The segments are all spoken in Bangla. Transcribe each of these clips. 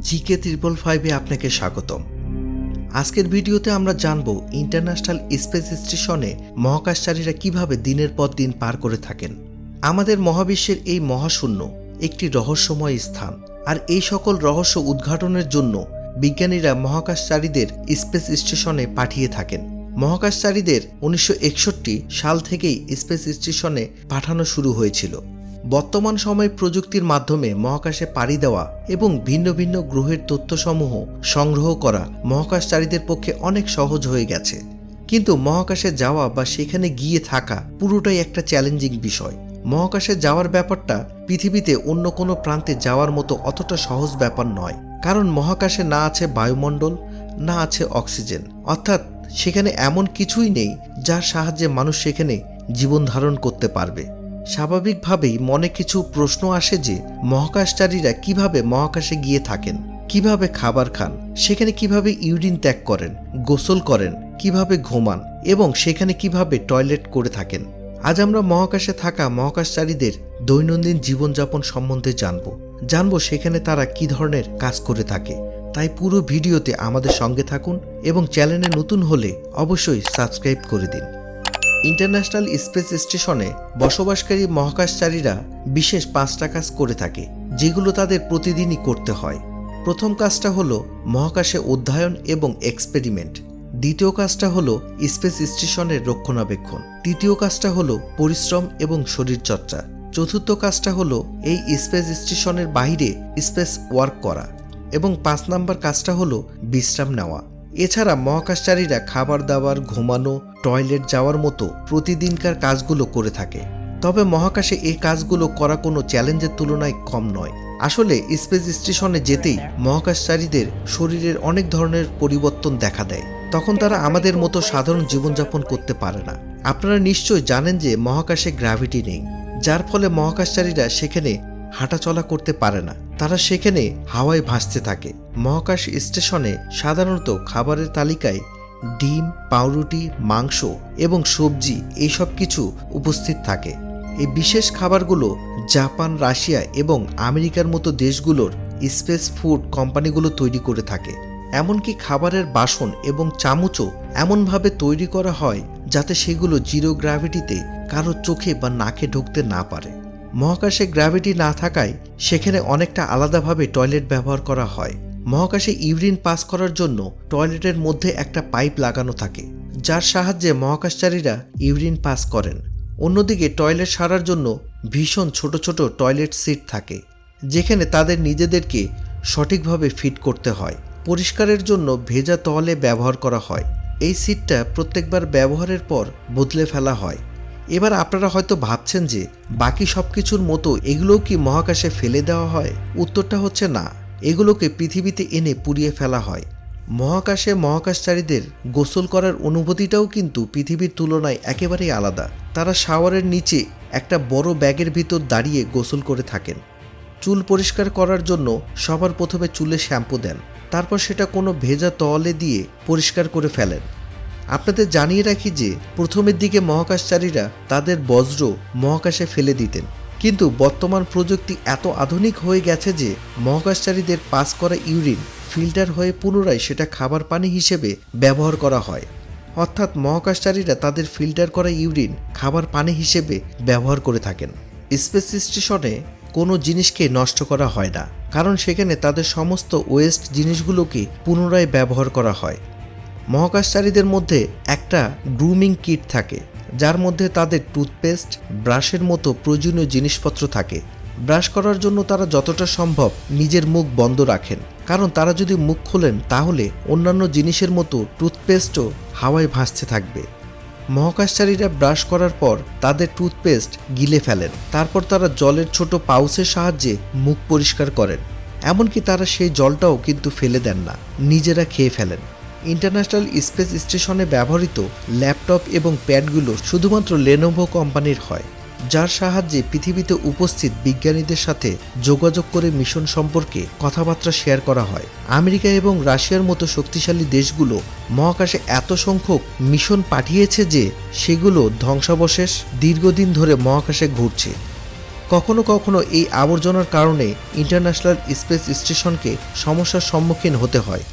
জিকে ত্রিপল ফাইভে আপনাকে স্বাগতম। আজকের ভিডিওতে আমরা জানব ইন্টারন্যাশনাল স্পেস স্টেশনে মহাকাশচারীরা কীভাবে দিনের পর দিন পার করে থাকেন। আমাদের মহাবিশ্বের এই মহাশূন্য একটি রহস্যময় স্থান। আর এই সকল রহস্য উদ্ঘাটনের জন্য বিজ্ঞানীরা মহাকাশচারীদের স্পেস স্টেশনে পাঠিয়ে থাকেন। মহাকাশচারীদের উনিশশো একষট্টি সাল থেকেই স্পেস স্টেশনে পাঠানো শুরু হয়েছিল। বর্তমান সময়ে প্রযুক্তির মাধ্যমে মহাকাশে পাড়ি দেওয়া এবং ভিন্ন ভিন্ন গ্রহের তথ্যসমূহ সংগ্রহ করা মহাকাশচারীদের পক্ষে অনেক সহজ হয়ে গেছে। কিন্তু মহাকাশে যাওয়া বা সেখানে গিয়ে থাকা পুরোটাই একটা চ্যালেঞ্জিং বিষয়। মহাকাশে যাওয়ার ব্যাপারটা পৃথিবীতে অন্য কোনো প্রান্তে যাওয়ার মতো অতটা সহজ ব্যাপার নয়। কারণ মহাকাশে না আছে বায়ুমণ্ডল, না আছে অক্সিজেন। অর্থাৎ সেখানে এমন কিছুই নেই যার সাহায্যে মানুষ সেখানে জীবন ধারণ করতে পারবে। স্বাভাবিকভাবেই মনে কিছু প্রশ্ন আসে যে মহাকাশচারীরা কীভাবে মহাকাশে গিয়ে থাকেন, কীভাবে খাবার খান, সেখানে কীভাবে ইউরিন ত্যাগ করেন, গোসল করেন, কীভাবে ঘুমান এবং সেখানে কীভাবে টয়লেট করে থাকেন। আজ আমরা মহাকাশে থাকা মহাকাশচারীদের দৈনন্দিন জীবনযাপন সম্বন্ধে জানব। জানব সেখানে তারা কি ধরনের কাজ করে থাকে। তাই পুরো ভিডিওতে আমাদের সঙ্গে থাকুন এবং চ্যানেলে নতুন হলে অবশ্যই সাবস্ক্রাইব করে দিন। ইন্টারন্যাশনাল স্পেস স্টেশনে বসবাসকারী মহাকাশচারীরা বিশেষ পাঁচটা কাজ করে থাকে, যেগুলো তাদের প্রতিদিনই করতে হয়। প্রথম কাজটা হলো মহাকাশে অধ্যয়ন এবং এক্সপেরিমেন্ট। দ্বিতীয় কাজটা হলো স্পেস স্টেশনের রক্ষণাবেক্ষণ। তৃতীয় কাজটা হলো পরিশ্রম এবং শরীরচর্চা। চতুর্থ কাজটা হলো এই স্পেস স্টেশনের বাইরে স্পেস ওয়ার্ক করা। এবং পাঁচ নাম্বার কাজটা হলো বিশ্রাম নেওয়া। এছাড়া মহাকাশচারীরা খাবার দাবার, ঘুমানো টয়লেট যাওয়ার মতো প্রতিদিনকার কাজগুলো করে থাকে। তবে মহাকাশে এই কাজগুলো করা কোনো চ্যালেঞ্জের তুলনায় কম নয়। আসলে স্পেস স্টেশনে যেতেই মহাকাশচারীদের শরীরের অনেক ধরনের পরিবর্তন দেখা দেয়। তখন তারা আমাদের মতো সাধারণ জীবনযাপন করতে পারে না। আপনারা নিশ্চয় জানেন যে মহাকাশে গ্র্যাভিটি নেই, যার ফলে মহাকাশচারীরা সেখানে হাঁটাচলা করতে পারে না। তারা সেখানে হাওয়ায় ভাসতে থাকে। মহাকাশ স্টেশনে সাধারণত খাবারের তালিকায় ডিম, পাউরুটি, মাংস এবং সবজি এইসব কিছু উপস্থিত থাকে। এই বিশেষ খাবারগুলো জাপান, রাশিয়া এবং আমেরিকার মতো দেশগুলোর স্পেস ফুড কোম্পানিগুলো তৈরি করে থাকে। এমনকি খাবারের বাসন এবং চামচও এমনভাবে তৈরি করা হয় যাতে সেগুলো জিরো গ্র্যাভিটিতে কারও চোখে বা নাকে ঢুকতে না পারে। মহাকাশে গ্র্যাভিটি না থাকায় সেখানে অনেকটা আলাদাভাবে টয়লেট ব্যবহার করা হয়। মহাকাশে ইউরিন পাস করার জন্য টয়লেটের মধ্যে একটা পাইপ লাগানো থাকে, যার সাহায্যে মহাকাশচারীরা ইউরিন পাস করেন। অন্যদিকে টয়লেট সারার জন্য ভীষণ ছোট ছোট টয়লেট সিট থাকে, যেখানে তাদের নিজেদেরকে সঠিকভাবে ফিট করতে হয়। পরিষ্কারের জন্য ভেজা তোয়ালে ব্যবহার করা হয়। এই সিটটা প্রত্যেকবার ব্যবহারের পর বদলে ফেলা হয়। এবার আপনারা হয়তো ভাবছেন যে, বাকি সব কিছুর মতো এগুলোও কি মহাকাশে ফেলে দেওয়া হয়? উত্তরটা হচ্ছে না। এগুলোকে পৃথিবীতে এনে পুড়িয়ে ফেলা হয়। মহাকাশে মহাকাশচারীদের গোসল করার অনুভূতিটাও কিন্তু পৃথিবীর তুলনায় একেবারেই আলাদা। তারা শাওয়ারের নিচে একটা বড় ব্যাগের ভিতর দাঁড়িয়ে গোসল করে থাকেন। চুল পরিষ্কার করার জন্য সবার প্রথমে চুলে শ্যাম্পু দেন। তারপর সেটা কোনো ভেজা তলে দিয়ে পরিষ্কার করে ফেলেন। আপনাদের জানিয়ে রাখি যে, প্রথমের দিকে মহাকাশচারীরা তাদের বজ্র মহাকাশে ফেলে দিতেন। কিন্তু বর্তমান প্রযুক্তি এত আধুনিক হয়ে গেছে যে মহাকাশচারীদের পাস করা ইউরিন ফিল্টার হয়ে পুনরায় সেটা খাবার পানি হিসেবে ব্যবহার করা হয়। অর্থাৎ মহাকাশচারীরা তাদের ফিল্টার করা ইউরিন খাবার পানি হিসেবে ব্যবহার করে থাকেন। স্পেস স্টেশনে কোনো জিনিসকে নষ্ট করা হয় না, কারণ সেখানে তাদের সমস্ত ওয়েস্ট জিনিসগুলোকে পুনরায় ব্যবহার করা হয়। মহাকাশচারীদের মধ্যে একটা গ্রুমিং কিট থাকে যার মধ্যে তাদের টুথপেস্ট, ব্রাশের মতো প্রয়োজনীয় জিনিসপত্র থাকে। ব্রাশ করার জন্য তারা যতটা সম্ভব নিজের মুখ বন্ধ রাখেন। কারণ তারা যদি মুখ খোলেন, তাহলে অন্যান্য জিনিসের মতো টুথপেস্টও হাওয়ায় ভাসতে থাকবে। মহাকাশচারীরা ব্রাশ করার পর তাদের টুথপেস্ট গিলে ফেলেন। তারপর তারা জলের ছোট পাউসের সাহায্যে মুখ পরিষ্কার করেন। এমনকি তারা সেই জলটাও কিন্তু ফেলে দেন না, নিজেরা খেয়ে ফেলেন। ইন্টারন্যাশনাল স্পেস স্টেশনে ব্যবহৃত ল্যাপটপ এবং প্যাডগুলো শুধুমাত্র লেনোভো কোম্পানির হয়, যার সাহায্যে পৃথিবীতে উপস্থিত বিজ্ঞানীদের সাথে যোগাযোগ করে মিশন সম্পর্কে কথাবার্তা শেয়ার করা হয়। আমেরিকা এবং রাশিয়ার মতো শক্তিশালী দেশগুলো মহাকাশে এত সংখ্যক মিশন পাঠিয়েছে যে সেগুলো ধ্বংসাবশেষ দীর্ঘদিন ধরে মহাকাশে ঘুরছে। কখনো কখনো এই আবর্জনার কারণে ইন্টারন্যাশনাল স্পেস স্টেশনকে সমস্যার সম্মুখীন হতে হয়।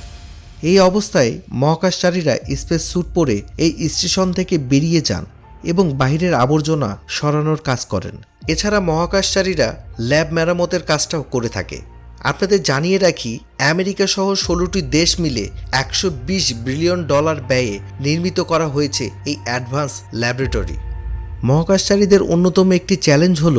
এই অবস্থায় মহাকাশচারীরা স্পেস স্যুট পরে এই স্টেশন থেকে বেরিয়ে যান এবং বাইরের আবর্জনা সরানোর কাজ করেন। এছাড়া মহাকাশচারীরা ল্যাব মেরামতের কাজটাও করে থাকে। আপনাদের জানিয়ে রাখি, আমেরিকা সহ ষোলোটি দেশ মিলে একশো বিশ বিলিয়ন ডলার ব্যয়ে নির্মিত করা হয়েছে এই অ্যাডভান্স ল্যাবরেটরি। মহাকাশচারীদের অন্যতম একটি চ্যালেঞ্জ হল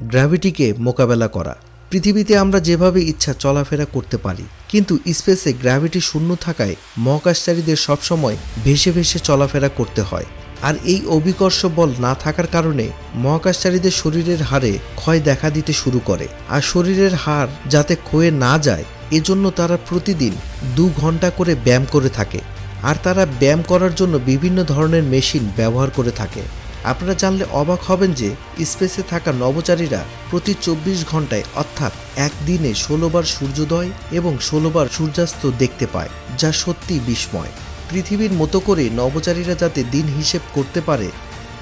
গ্র্যাভিটিকে মোকাবেলা করা। পৃথিবীতে আমরা যেভাবে ইচ্ছা চলাফেরা করতে পারি, কিন্তু স্পেসে গ্র্যাভিটি শূন্য থাকায় মহাকাশচারীদের সবসময় ভেসে ভেসে চলাফেরা করতে হয়। আর এই অভিকর্ষ বল না থাকার কারণে মহাকাশচারীদের শরীরের হারে ক্ষয় দেখা দিতে শুরু করে। আর শরীরের হার যাতে ক্ষয়ে না যায়, এজন্য তারা প্রতিদিন দু ঘণ্টা করে ব্যায়াম করে থাকে। আর তারা ব্যায়াম করার জন্য বিভিন্ন ধরনের মেশিন ব্যবহার করে থাকে। আপনারা জানলে অবাক হবেন যে স্পেসে থাকা নবচারীরা প্রতি চব্বিশ ঘন্টায় অর্থাৎ একদিনে ষোলোবার সূর্যোদয় এবং ষোলোবার সূর্যাস্ত দেখতে পায়, যা সত্যি বিস্ময়। পৃথিবীর মতো করে নভোচারীরা যাতে দিন হিসেব করতে পারে,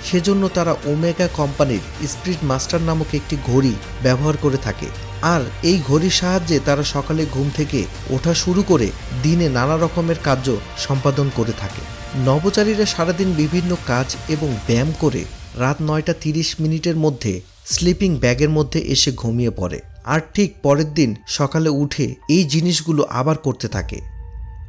সেজন্য তারা ওমেগা কোম্পানির স্প্রিট মাস্টার নামক একটি ঘড়ি ব্যবহার করে থাকে। আর এই ঘড়ির সাহায্যে তারা সকালে ঘুম থেকে ওঠা শুরু করে দিনে নানা রকমের কার্য সম্পাদন করে থাকে। নভোচারীরা সারাদিন বিভিন্ন কাজ এবং ব্যায়াম করে রাত নয়টা তিরিশ মিনিটের মধ্যে স্লিপিং ব্যাগের মধ্যে এসে ঘুমিয়ে পড়ে। আর ঠিক পরের দিন সকালে উঠে এই জিনিসগুলো আবার করতে থাকে।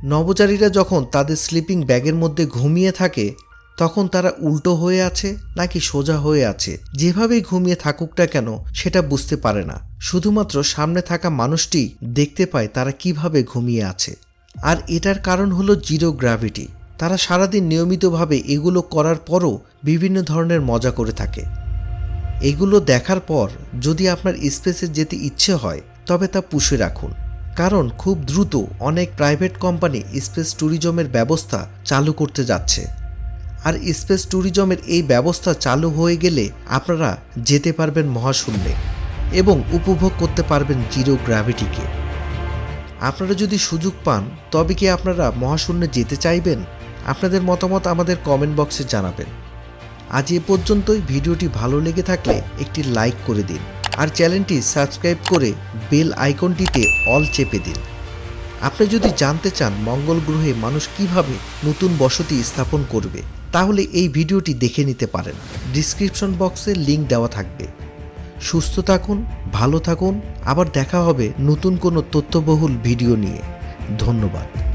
নভোচারীরা যখন তাদের স্লিপিং ব্যাগের মধ্যে ঘুমিয়ে থাকে, তখন তারা উল্টো হয়ে আছে নাকি সোজা হয়ে আছে? যেভাবেই ঘুমিয়ে থাকুকটা কেন, সেটা বুঝতে পারে না। শুধুমাত্র সামনে থাকা মানুষটি দেখতে পায় তারা কীভাবে ঘুমিয়ে আছে। আর এটার কারণ হলো জিরো গ্র্যাভিটি। তারা সারাদিন নিয়মিতভাবে এগুলো করার পরও বিভিন্ন ধরনের মজা করে থাকে। এগুলো দেখার পর যদি আপনার স্পেসে যেতে ইচ্ছে হয়, তবে তা পুষে রাখুন। কারণ খুব দ্রুত অনেক প্রাইভেট কোম্পানি স্পেস ট্যুরিজমের ব্যবস্থা চালু করতে যাচ্ছে। আর স্পেস ট্যুরিজমের এই ব্যবস্থা চালু হয়ে গেলে আপনারা যেতে পারবেন মহাশূন্যে এবং উপভোগ করতে পারবেন জিরো গ্র্যাভিটিকে। আপনারা যদি সুযোগ পান, তবে কি আপনারা মহাশূন্যে যেতে চাইবেন? আপনাদের মতামত আমাদের কমেন্ট বক্সে জানাবেন। আজ এ পর্যন্তই। ভিডিওটি ভালো লেগে থাকলে একটি লাইক করে দিন। আর চ্যানেলটি সাবস্ক্রাইব করে বেল আইকনটিতে অল চেপে দিন। আপনি যদি জানতে চান মঙ্গল গ্রহে মানুষ কীভাবে নতুন বসতি স্থাপন করবে, তাহলে এই ভিডিওটি দেখে নিতে পারেন। ডিসক্রিপশন বক্সে লিংক দেওয়া থাকবে। সুস্থ থাকুন, ভালো থাকুন। আবার দেখা হবে নতুন কোনো তথ্যবহুল ভিডিও নিয়ে। ধন্যবাদ।